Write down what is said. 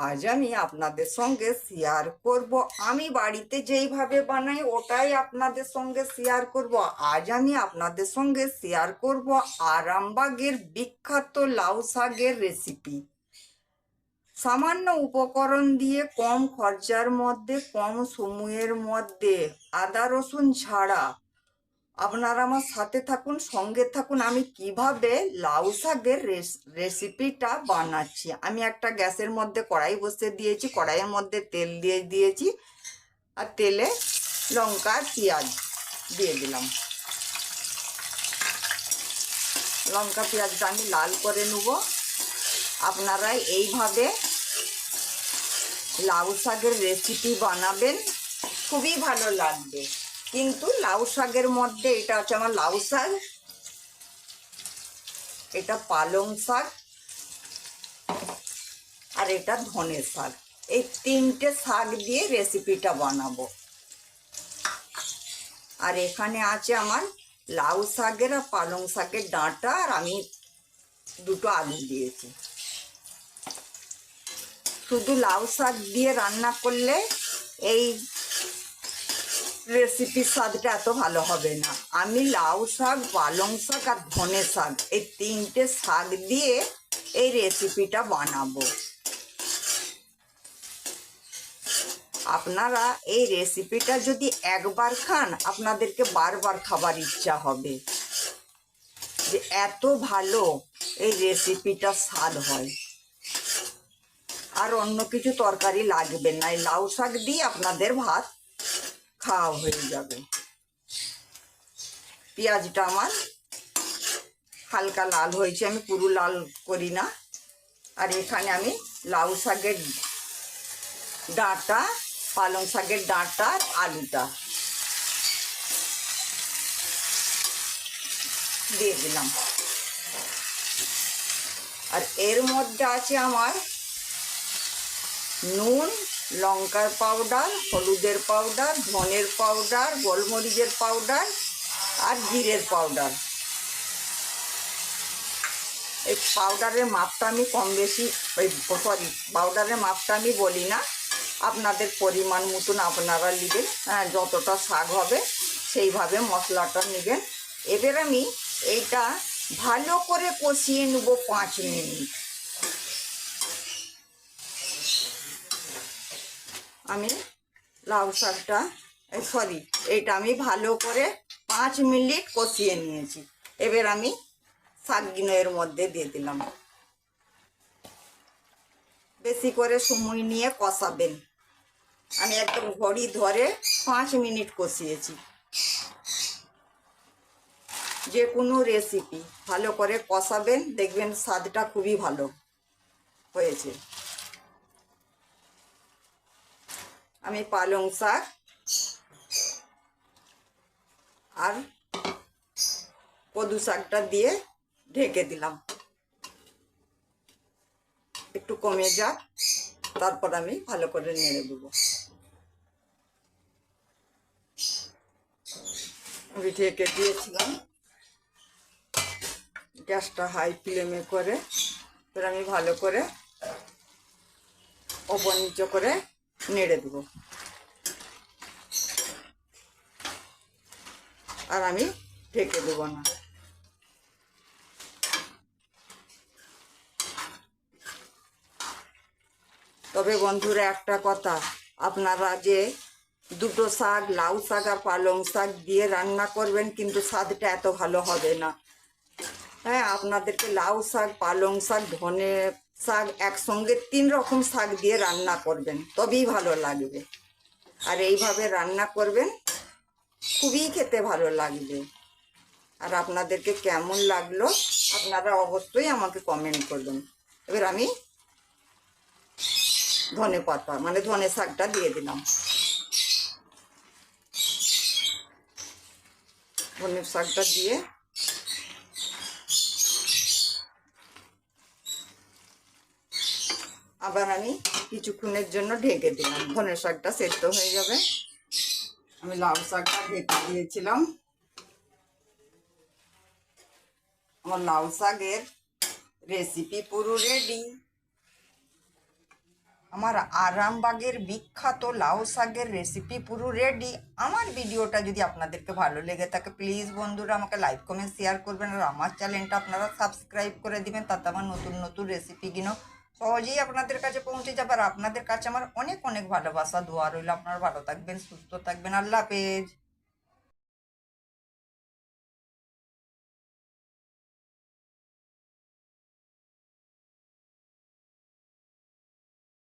আজ আমি আপনাদের সঙ্গে শেয়ার করব। আমি বাড়িতে যেইভাবে বানাই, ওটাই আপনাদের সঙ্গে শেয়ার করব। আজ আমি আপনাদের সঙ্গে শেয়ার করব আরামবাগের বিখ্যাত লাউ শাকের রেসিপি সামান্য উপকরণ দিয়ে কম খরচার মধ্যে, কম সময়ের মধ্যে আদা রসুন ছাড়া আপনারা আমার সাথে থাকুন, সঙ্গে থাকুন। আমি কীভাবে লাউ শাকের রেস- রেসিপিটা বানাচ্ছি? আমি একটা গ্যাসের মধ্যে কড়াই বসিয়ে দিয়েছি, কড়াইয়ের মধ্যে তেল দিয়ে দিয়েছি আর তেলে লঙ্কা, পেঁয়াজ দিয়ে দিলাম। লঙ্কা, পেঁয়াজটা আমি লাল করে নেব। আপনারা এইভাবে লাউ শাকের রেসিপি বানাবেন, খুবই ভালো লাগবে। কিন্তু লাউ শাকের মধ্যে এটা হচ্ছে আমার লাউ শাক। এটা পালং শাক আর এটা ধনে শাক। এই তিনটে শাক দিয়ে রেসিপিটা বানাবো। আর এখানে আছে আমার লাউ শাকের আর পালং শাকের ডাঁটা আর আমি দুটো আলু দিয়েছি। শুধু লাউ শাক দিয়ে রান্না করলে এই রেসিপির স্বাদটা এত ভালো হবে না। আমি লাউ শাক, পালং শাক আর ধনে শাক এই তিনটে শাক দিয়ে এই রেসিপিটা বানাবো। আপনারা এই রেসিপিটা যদি একবার খান, আপনাদেরকে বারবার খাবার ইচ্ছা হবে। যে এত ভালো এই রেসিপিটা স্বাদ হয়। আর অন্য কিছু তরকারি লাগবে না। এই লাউ শাক দিয়ে আপনাদের ভাত খাওয়া হয়ে যাবে। পেঁয়াজটা আমার হালকা লাল হয়েছে, আমি পুরো লাল করি না। আর এখানে আমি লাউ শাকের ডাঁটা, পালং শাকের ডাঁটা আলুটা দিয়ে দিলাম। আর এর মধ্যে আছে আমার নুন লঙ্কার পাউডার হলুদের পাউডার ধনের পাউডার গোলমরিচের পাউডার আর জিরের পাউডার এই পাউডারের মাপটা আমি কম বেশি, ওই সরি পাউডারের মাপটা আমি বলি না। আপনাদের পরিমাণ মতন আপনারা নেবেন হ্যাঁ যতটা শাক হবে সেইভাবে মশলাটা নেবেন। এবার আমি এইটা ভালো করে কষিয়ে নেব পাঁচ মিনিট। আমি লাউ শাকটা সরি এইটা আমি ভালো করে পাঁচ মিনিট কষিয়ে নিয়েছি। এবার আমি শাকগুলো এর মধ্যে দিয়ে দিলাম। বেশি করে সময় নিয়ে কষাবেন। আমি একদম ঘড়ি ধরে পাঁচ মিনিট কষিয়েছি। যে কোনো রেসিপি ভালো করে কষাবেন, দেখবেন স্বাদটা খুবই ভালো হয়েছে। আমি পালং শাক আর কদু শাকটা দিয়ে ঢেকে দিলাম। একটু কমে যাক, তারপর আমি ভালো করে নেড়ে দেবো। আমি ঢেকে দিয়েছিলাম। গ্যাসটা হাই ফ্লেমে করে, এবার আমি ভালো করে ওপর করে নেড়ে দেবো। আর আমি ঢেকে দেবো না। তবে বন্ধুরা, একটা কথা, আপনারা যে দুটো শাক, লাউ শাক আর পালং শাক দিয়ে রান্না করবেন, কিন্তু স্বাদটা এত ভালো হবে না। হ্যাঁ আপনাদেরকে লাউ শাক, পালং শাক, ধনে শাক একসঙ্গে তিন রকম শাক দিয়ে রান্না করবেন, তবেই ভালো লাগবে। আর এইভাবে রান্না করবেন, খুবই খেতে ভালো লাগবে। আর আপনাদেরকে কেমন লাগল, আপনারা অবশ্যই আমাকে কমেন্ট করবেন। এবার আমি ধনে পাতা মানে ধনে শাকটা দিয়ে দিলাম। ধনে শাকটা দিয়ে আবার আমি কিছুক্ষণের জন্য ঢেকে দিলাম। ধনের শাকটা সেদ্ধ হয়ে যাবে। আমি লাউ শাকটা ঢেকে দিয়েছিলাম। আমার লাউ শাকের রেসিপি পুরো রেডি আমার আরামবাগের বিখ্যাত লাউ শাকের রেসিপি পুরো রেডি আমার ভিডিওটা যদি আপনাদেরকে ভালো লেগে থাকে প্লিজ বন্ধুরা আমাকে লাইক কমেন্ট শেয়ার করবেন। আর আমার চ্যানেলটা আপনারা সাবস্ক্রাইব করে দিবেন। তাতে আমার নতুন নতুন রেসিপিগুলো সহজেই আপনাদের কাছে পৌঁছে যাবে আর আপনাদের কাছে আমার অনেক অনেক ভালোবাসা। দোয়া রইল। আপনারা ভালো থাকবেন, সুস্থ থাকবেন। আল্লাহ হাফেজ।